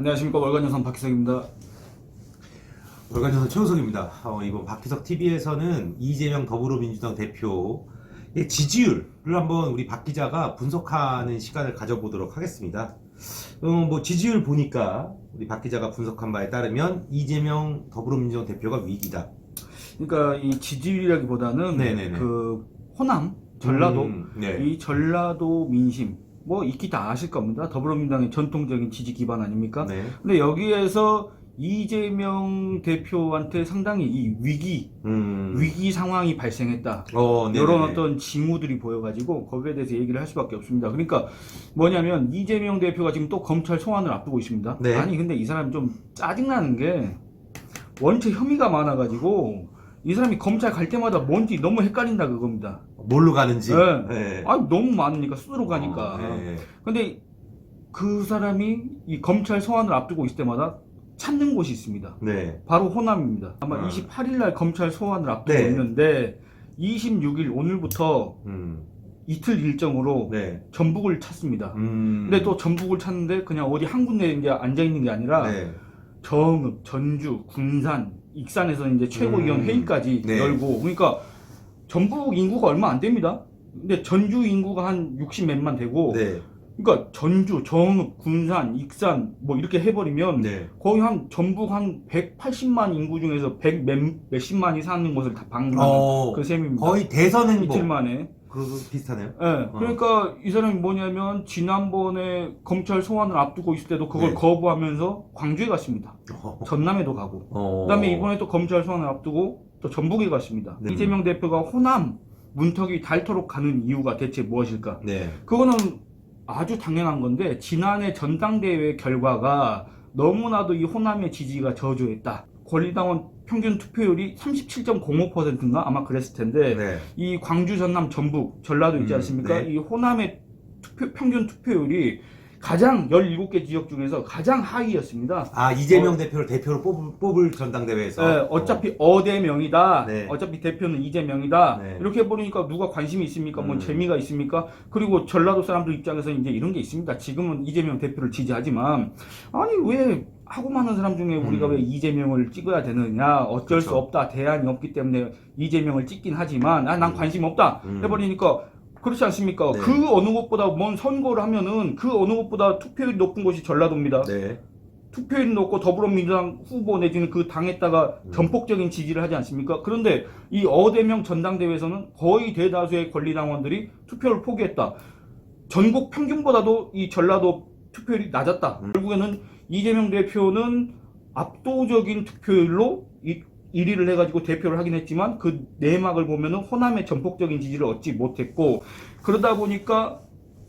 안녕하십니까 월간여성 박희석입니다. 월간조선 최우석입니다. 어, 이번 박희석 TV에서는 이재명 더불어민주당 대표의 지지율을 한번 우리 박 기자가 분석하는 시간을 가져보도록 하겠습니다. 어, 뭐 지지율 보니까 우리 박 기자가 분석한 바에 따르면 이재명 더불어민주당 대표가 위기다. 그러니까 이 지지율이라기보다는 네네네. 그 호남, 전라도 음, 네. 이 전라도 민심 뭐 익히 다 아실 겁니다. 더불어민주당의 전통적인 지지 기반 아닙니까? 네. 근데 여기에서 이재명 대표한테 상당히 이 위기 음. 위기 상황이 발생했다. 어. 이런 어떤 징후들이 보여가지고 거기에 대해서 얘기를 할 수밖에 없습니다. 그러니까 뭐냐면 이재명 대표가 지금 또 검찰 소환을 앞두고 있습니다. 네. 아니 근데 이 사람이 좀 짜증 나는 게 원체 혐의가 많아가지고 이 사람이 검찰 갈 때마다 뭔지 너무 헷갈린다 그겁니다. 뭘로 가는지. 네. 네. 아 너무 많으니까 수로 가니까. 어, 네. 근데 그 사람이 이 검찰 소환을 앞두고 있을 때마다 찾는 곳이 있습니다. 네. 바로 호남입니다. 아마 아. 28일 날 검찰 소환을 앞두고 네. 있는데 26일 오늘부터 음. 이틀 일정으로 네. 전북을 찾습니다. 음. 근데 또 전북을 찾는데 그냥 어디 한 군데 이제 앉아 있는 게 아니라 네. 정읍, 전주, 군산, 익산에서 이제 최고위원 음. 회의까지 네. 열고 그러니까 전북 인구가 얼마 안 됩니다. 근데 전주 인구가 한 60 몇만 되고 네. 그러니까 전주, 정읍, 군산, 익산 뭐 이렇게 해버리면 네. 거의 한 전북 한 180만 인구 중에서 100 몇, 몇십만이 사는 곳을 다 방문하는 어, 그 셈입니다. 거의 대선 행보. 이틀 만에. 그거 비슷하네요. 예, 그러니까 이 사람이 뭐냐면 지난번에 검찰 소환을 앞두고 있을 때도 그걸 네. 거부하면서 광주에 갔습니다. 전남에도 가고. 어. 그다음에 이번에 또 검찰 소환을 앞두고 또 전북에 갔습니다. 네. 이재명 대표가 호남 문턱이 닳도록 가는 이유가 대체 무엇일까? 네. 그거는 아주 당연한 건데 지난해 전당대회 결과가 너무나도 이 호남의 지지가 저조했다. 권리당원 평균 투표율이 37.05%인가 아마 그랬을 텐데 네. 이 광주, 전남, 전북, 전라도 있지 음, 않습니까? 네. 이 호남의 투표, 평균 투표율이 가장 17개 지역 중에서 가장 하위였습니다. 아 이재명 대표를 대표로 뽑을, 뽑을 전당대회에서 예, 어차피 어. 대 명이다. 네. 어차피 대표는 이재명이다. 네. 이렇게 해버리니까 누가 관심이 있습니까? 뭔 음. 재미가 있습니까? 그리고 전라도 사람들 입장에서 이제 이런 게 있습니다. 지금은 이재명 대표를 지지하지만 아니 왜 하고 많은 사람 중에 우리가 음. 왜 이재명을 찍어야 되느냐? 어쩔 수 그렇죠. 없다. 대안이 없기 때문에 이재명을 찍긴 하지만 아, 난 음. 관심 없다. 음. 해버리니까 그렇지 않습니까? 네. 그 어느 곳보다 뭔 선거를 하면은 그 어느 곳보다 투표율이 높은 곳이 전라도입니다. 네. 투표율이 높고 더불어민주당 후보 내지는 그 당에다가 음. 전폭적인 지지를 하지 않습니까? 그런데 이 어대명 전당대회에서는 거의 대다수의 권리당원들이 투표를 포기했다. 전국 평균보다도 이 전라도 투표율이 낮았다. 음. 결국에는 이재명 대표는 압도적인 투표율로 이 1위를 해가지고 대표를 하긴 했지만 그 내막을 보면은 호남의 전폭적인 지지를 얻지 못했고 그러다 보니까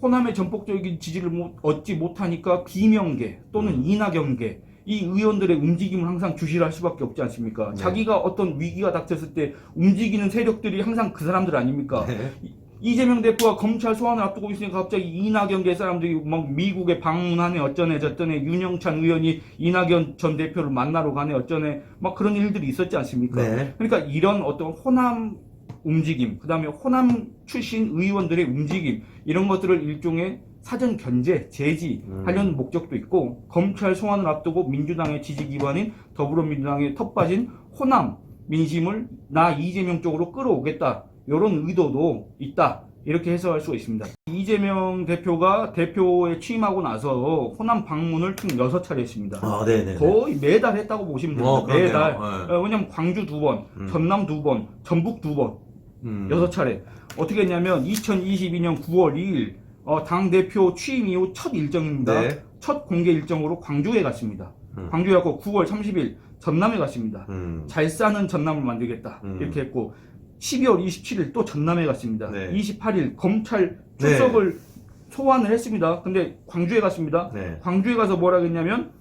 호남의 전폭적인 지지를 못- 얻지 못하니까 비명계 또는 음. 이낙연계 이 의원들의 움직임을 항상 주시할 수밖에 없지 않습니까? 네. 자기가 어떤 위기가 닥쳤을 때 움직이는 세력들이 항상 그 사람들 아닙니까? 네. 이재명 대표가 검찰 소환을 앞두고 있으니까 갑자기 이낙연계 사람들이 막 미국에 방문하네 어쩌네 저쩌네 윤영찬 의원이 이낙연 전 대표를 만나러 가네 어쩌네 막 그런 일들이 있었지 않습니까? 네. 그러니까 이런 어떤 호남 움직임, 그 다음에 호남 출신 의원들의 움직임, 이런 것들을 일종의 사전 견제, 제지 음. 하려는 목적도 있고, 검찰 소환을 앞두고 민주당의 지지 기반인 더불어민주당의 텃빠진 호남 민심을 나 이재명 쪽으로 끌어오겠다. 이런 의도도 있다. 이렇게 해석할 수가 있습니다. 이재명 대표가 대표에 취임하고 나서 호남 방문을 총 6차례 했습니다. 아, 네네. 거의 매달 했다고 보시면 됩니다. 어. 매달. 네. 어, 왜냐면 광주 두 번, 음. 전남 두 번, 전북 두 번, 음. 여섯 차례. 어떻게 했냐면 2022년 9월 2일 어, 당 대표 취임 이후 첫 일정입니다. 네. 첫 공개 일정으로 광주에 갔습니다. 음. 광주에 갔고 9월 30일 전남에 갔습니다. 음. 잘 사는 전남을 만들겠다 음. 이렇게 했고 12월 27일 또 전남에 갔습니다. 네. 28일 검찰 출석을 소환을 했습니다. 근데 광주에 갔습니다. 네. 광주에 가서 뭐라 그랬냐면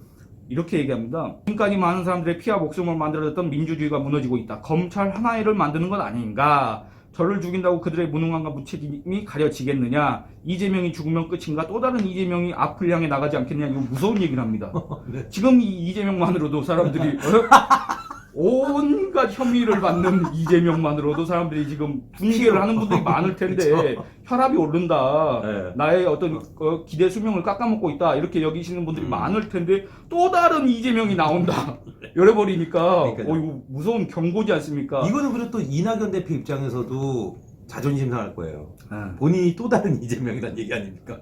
이렇게 얘기합니다. 지금까지 많은 사람들의 피와 목숨을 만들어졌던 민주주의가 무너지고 있다. 검찰 하나를 만드는 것 아닌가? 저를 죽인다고 그들의 무능함과 무책임이 가려지겠느냐? 이재명이 죽으면 끝인가? 또 다른 이재명이 앞을 향해 나가지 않겠느냐? 이거 무서운 얘기를 합니다. 네. 지금 이 이재명만으로도 사람들이 어? 온갖 혐의를 받는 이재명만으로도 사람들이 지금 분개를 하는 분들이 많을 텐데 혈압이 오른다. 네. 나의 어떤 어, 기대 수명을 깎아먹고 있다. 이렇게 여기시는 분들이 음. 많을 텐데 또 다른 이재명이 나온다. 열어버리니까 그러니까요. 어, 이거 무서운 경고지 않습니까? 이거는 그리고 또 이낙연 대표 입장에서도 자존심 상할 거예요. 아, 본인이 또 다른 이재명이란 얘기 아닙니까?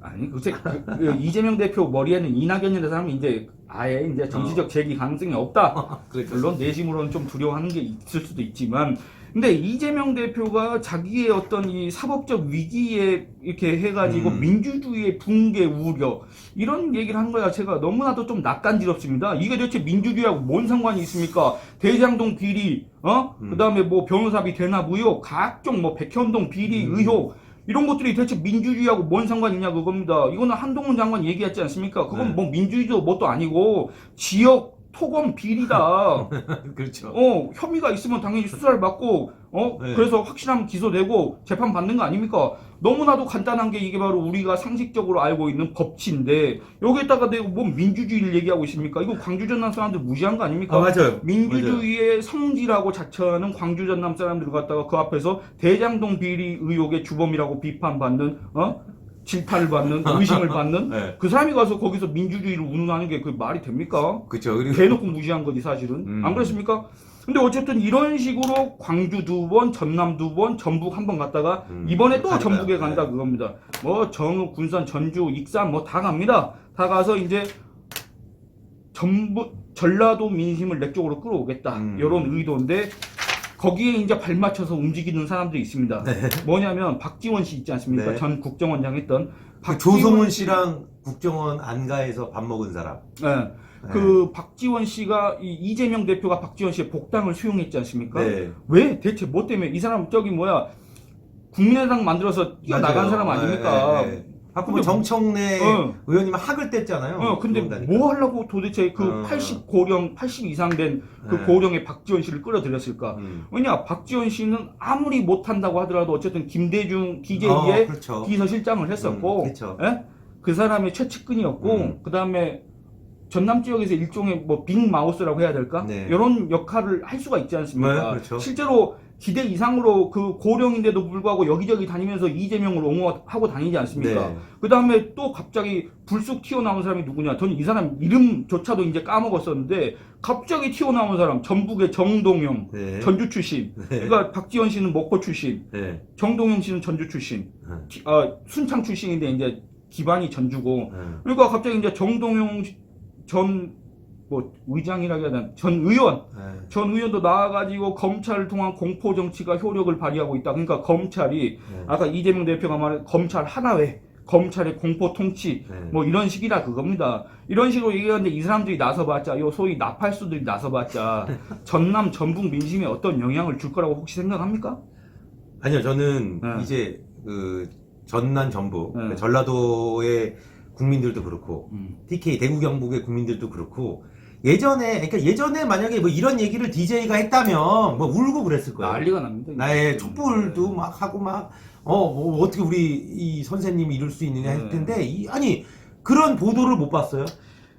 아니 글쎄 그, 그 이재명 대표 머리에는 이낙연이라는 사람이 이제 아예 이제 정치적 재기 가능성이 없다. 그렇죠. 물론 내심으로는 좀 두려워하는 게 있을 수도 있지만 근데 이재명 대표가 자기의 어떤 이 사법적 위기에 이렇게 해가지고 음. 민주주의의 붕괴 우려 이런 얘기를 한 거야 제가 너무나도 좀 낯간지럽습니다 이게 대체 민주주의하고 뭔 상관이 있습니까 대장동 비리 어 음. 그다음에 뭐 변호사비 대납 의혹 각종 뭐 백현동 비리 음. 의혹 이런 것들이 대체 민주주의하고 뭔 상관이냐 그겁니다. 이거는 한동훈 장관 얘기했지 않습니까? 그건 네. 뭐 민주주의도 뭣도 아니고 지역 토건 비리다. 그렇죠. 어 혐의가 있으면 당연히 수사를 받고 어 네. 그래서 확실하면 기소되고 재판 받는 거 아닙니까? 너무나도 간단한 게 이게 바로 우리가 상식적으로 알고 있는 법치인데 여기에다가 내가 뭐 민주주의를 얘기하고 있습니까? 이거 광주 전남 사람들 무시한 거 아닙니까? 아, 맞아요. 민주주의의 성지라고 자처하는 광주 전남 사람들 갖다가 그 앞에서 대장동 비리 의혹의 주범이라고 비판받는 어 질타를 받는 의심을 받는 네. 그 사람이 가서 거기서 민주주의를 운운하는 게 그 말이 됩니까? 그렇죠. 그리고 대놓고 무시한 거지 사실은 음. 안 그렇습니까? 근데 어쨌든 이런 식으로 광주 두 번, 전남 두 번, 전북 한 번 갔다가 음, 이번에 또 가니까요. 전북에 간다 네. 그겁니다. 뭐 정읍, 군산, 전주, 익산 뭐 다 갑니다. 다 가서 이제 전북 전라도 민심을 내 쪽으로 끌어오겠다 음. 이런 의도인데 거기에 이제 발맞춰서 움직이는 사람들이 있습니다. 뭐냐면 박지원 씨 있지 않습니까? 네. 전 국정원장 했던 그 박지원 조성훈 씨- 씨랑 국정원 안가에서 밥 먹은 사람. 네. 그 박지원 씨가 이 이재명 대표가 박지원 씨의 복당을 수용했지 않습니까? 네. 왜 대체 뭐 때문에 이 사람 저기 뭐야 국민의당 만들어서 뛰어 나간 맞아요. 사람 아닙니까? 네, 네. 아까 뭐 근데 정청래 어. 의원님 학을 뗐잖아요. 어 근데 그런다니까. 뭐 하려고 도대체 그 어. 80 고령 80 이상 된 그 네. 고령의 박지원 씨를 끌어들였을까? 음. 왜냐 박지원 씨는 아무리 못한다고 하더라도 어쨌든 김대중 어, DJ의 그렇죠. 비서실장을 했었고 음, 그렇죠. 예? 그 사람의 최측근이었고 음. 그 다음에 전남 지역에서 일종의 뭐 빅마우스라고 해야 될까? 네. 이런 역할을 할 수가 있지 않습니까? 네, 그렇죠. 실제로 기대 이상으로 그 고령인데도 불구하고 여기저기 다니면서 이재명을 옹호하고 다니지 않습니까? 네. 그 다음에 또 갑자기 불쑥 튀어나온 사람이 누구냐? 저는 이 사람 이름조차도 이제 까먹었었는데 갑자기 튀어나온 사람 전북의 정동영 네. 전주 출신. 네. 그러니까 박지원 씨는 목포 출신, 네. 정동영 씨는 전주 출신, 네. 기- 아, 순창 출신인데 이제 기반이 전주고. 네. 그러니까 갑자기 이제 정동영 전 뭐 되나 전 의원 네. 전 의원도 나와가지고 검찰을 통한 공포 정치가 효력을 발휘하고 있다. 그러니까 검찰이 네. 아까 이재명 대표가 말한 검찰 하나회, 검찰의 공포 통치, 네. 뭐 이런 식이라 그겁니다. 이런 식으로 얘기하는데 이 사람들이 나서봤자, 요 소위 나팔수들이 나서봤자 전남 전북 민심에 어떤 영향을 줄 거라고 혹시 생각합니까? 아니요, 저는 네. 이제 그 전남 전북, 네. 전라도의 국민들도 그렇고 음. TK 대구 경북의 국민들도 그렇고 예전에 그러니까 예전에 만약에 뭐 이런 얘기를 DJ가 했다면 뭐 울고 그랬을 거예요. 난리가 납니다. 나의 촛불도 막 하고 막 어, 뭐 어떻게 우리 이 선생님이 이럴 수 있느냐 네. 했을 텐데 이, 아니 그런 보도를 못 봤어요.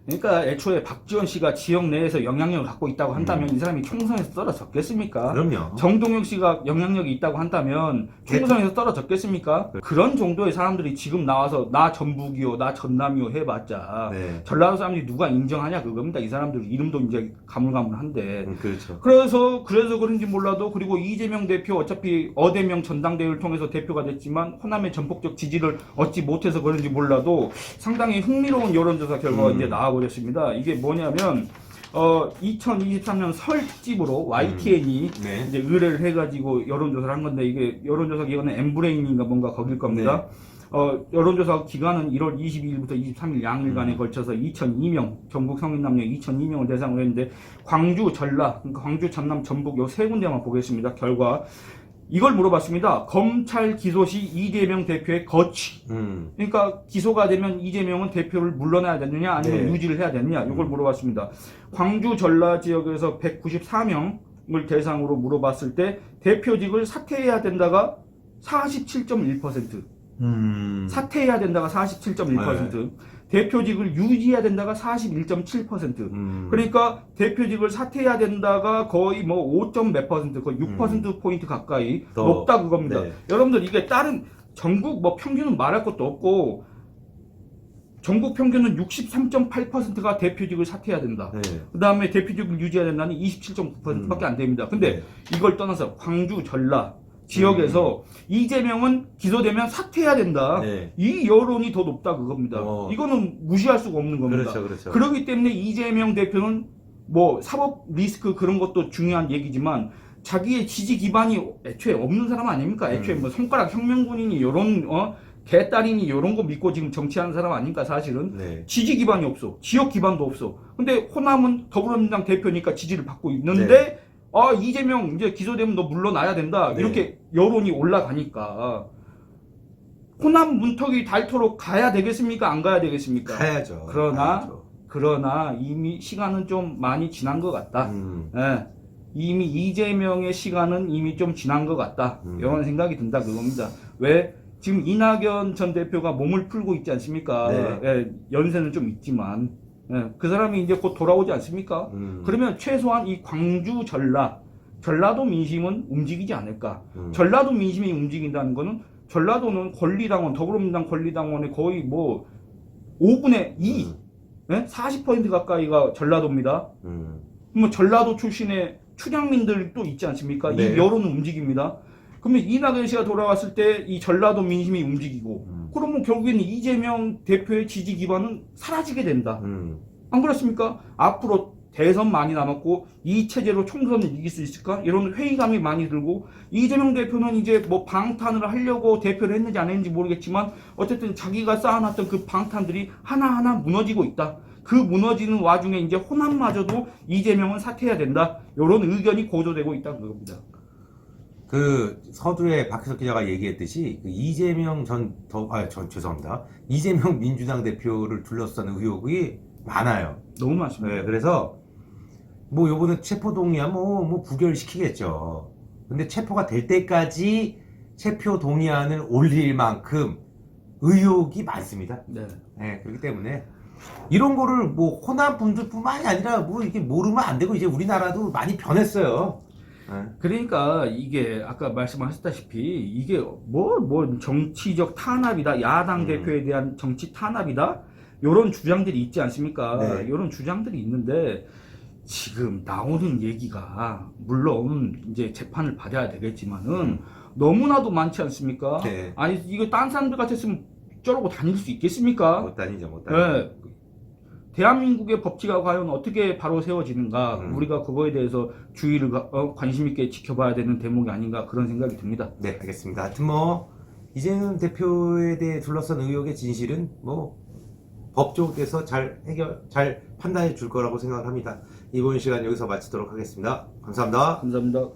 그러니까 애초에 박지원 씨가 지역 내에서 영향력을 갖고 있다고 한다면 이 사람이 총선에서 떨어졌겠습니까? 음. 그럼요. 정동영 씨가 영향력이 있다고 한다면 총선에서 떨어졌겠습니까? 네. 그런 정도의 사람들이 지금 나와서 나 전북이요, 나 전남이요 해봤자 네. 전라도 사람들이 누가 인정하냐 그겁니다. 이 사람들 이름도 이제 가물가물한데. 음, 그렇죠. 그래서 그래서 그런지 몰라도 그리고 이재명 대표 어차피 어대명 전당대회를 통해서 대표가 됐지만 호남의 전폭적 지지를 얻지 못해서 그런지 몰라도 상당히 흥미로운 여론조사 결과가 음. 이제 나와 버렸습니다. 이게 뭐냐면 어 2023년 설집으로 YTN이 네. 이제 의뢰를 해가지고 여론조사를 한 건데 이게 여론조사 기관은 엠브레인인가 뭔가 거길 겁니다. 네. 어, 여론조사 기간은 1월 22일부터 23일 양일간에 음. 걸쳐서 2002명, 전국 성인 남녀 2002명을 대상으로 했는데 광주, 전라, 그러니까 광주, 전남, 전북 요 세 군데만 보겠습니다. 결과 이걸 물어봤습니다. 검찰 기소 시 이재명 대표의 거취. 음. 그러니까 기소가 되면 이재명은 대표를 물러나야 되느냐 아니면 네. 유지를 해야 되느냐 이걸 음. 물어봤습니다. 광주 전라 지역에서 194명을 대상으로 물어봤을 때 대표직을 사퇴해야 된다가 47.1%, 음. 사퇴해야 된다가 47.1%, 대표직을 유지해야 된다가 41.7%. 음. 그러니까 대표직을 사퇴해야 된다가 거의 뭐 5점 몇 퍼센트, 거의 6% 포인트 가까이 음. 더, 높다 그겁니다. 네. 여러분들 이게 다른 전국 뭐 평균은 말할 것도 없고 전국 평균은 63.8%가 대표직을 사퇴해야 된다. 네. 그 다음에 대표직을 유지해야 된다는 27.9%밖에 안 됩니다. 근데 네. 이걸 떠나서 광주, 전라 지역에서 이재명은 기소되면 사퇴해야 된다. 음. 네. 이 여론이 더 높다 그겁니다. 어. 이거는 무시할 수가 없는 겁니다. 그렇죠, 그렇죠. 그렇기 때문에 이재명 대표는 뭐 사법 리스크 그런 것도 중요한 얘기지만 자기의 지지 기반이 애초에 없는 사람 아닙니까? 애초에 음. 뭐 손가락 혁명군이니 이런 어 개딸이니 이런 거 믿고 지금 정치하는 사람 아닙니까? 사실은 네. 지지 기반이 없어. 지역 기반도 없어. 근데 호남은 더불어민주당 대표니까 지지를 받고 있는데 네. 아 이재명 이제 기소되면 너 물러나야 된다. 네. 이렇게 여론이 올라가니까 호남 문턱이 닳도록 가야 되겠습니까? 안 가야 되겠습니까? 가야죠. 그러나 가야죠. 그러나 이미 시간은 좀 많이 지난 것 같다. 음. 예. 이미 이재명의 시간은 이미 좀 지난 것 같다. 음. 이런 생각이 든다 그겁니다. 왜? 지금 이낙연 전 대표가 몸을 풀고 있지 않습니까? 네. 예, 연세는 좀 있지만 예, 그 사람이 이제 곧 돌아오지 않습니까? 음. 그러면 최소한 이 광주 전라 전라도 민심은 움직이지 않을까? 음. 전라도 민심이 움직인다는 거는 전라도는 권리당원 더불어민주당 권리당원의 거의 뭐 5분의 2, 음. 예? 40% 가까이가 전라도입니다. 음. 뭐 전라도 출신의 춘향민들도 있지 않습니까? 네. 이 여론은 움직입니다. 그러면 이낙연 씨가 돌아왔을 때 이 전라도 민심이 움직이고 음. 그러면 결국에는 이재명 대표의 지지 기반은 사라지게 된다. 음. 안 그렇습니까? 앞으로 대선 많이 남았고 이 체제로 총선을 이길 수 있을까? 이런 회의감이 많이 들고 이재명 대표는 이제 뭐 방탄을 하려고 대표를 했는지 안 했는지 모르겠지만 어쨌든 자기가 쌓아놨던 그 방탄들이 하나하나 무너지고 있다. 그 무너지는 와중에 이제 호남마저도 이재명은 사퇴해야 된다. 이런 의견이 고조되고 있다는 겁니다. 그 서두에 박희석 기자가 얘기했듯이 그 이재명 전 더, 아, 전 죄송합니다. 이재명 민주당 대표를 둘러싼 의혹이 많아요. 너무 많습니다. 네, 그래서 뭐 요번에 체포 동의안 뭐, 뭐 부결시키겠죠. 근데 체포가 될 때까지 체포 동의안을 올릴 만큼 의혹이 많습니다. 네. 네, 그렇기 때문에 이런 거를 뭐 호남 분들뿐만이 아니라 뭐 이게 모르면 안 되고 이제 우리나라도 많이 변했어요. 네. 그러니까 이게 아까 말씀하셨다시피 이게 뭐뭐 정치적 탄압이다 야당 음. 대표에 대한 정치 탄압이다 이런 주장들이 있지 않습니까? 네. 이런 주장들이 있는데 지금 나오는 얘기가 물론 이제 재판을 받아야 되겠지만은 너무나도 많지 않습니까? 음. 네. 아니 이거 딴 사람들 같았으면 저러고 다닐 수 있겠습니까? 못 다니죠, 못 다니죠. 네. 대한민국의 법치가 과연 어떻게 바로 세워지는가 음. 우리가 그거에 대해서 주의를 가- 어, 관심 있게 지켜봐야 되는 대목이 아닌가 그런 생각이 듭니다. 네, 알겠습니다. 하여튼 뭐 이재명 대표에 대해 둘러싼 의혹의 진실은 뭐 법조계에서 잘 해결, 잘 판단해 줄 거라고 생각합니다. 이번 시간 여기서 마치도록 하겠습니다. 감사합니다. 감사합니다.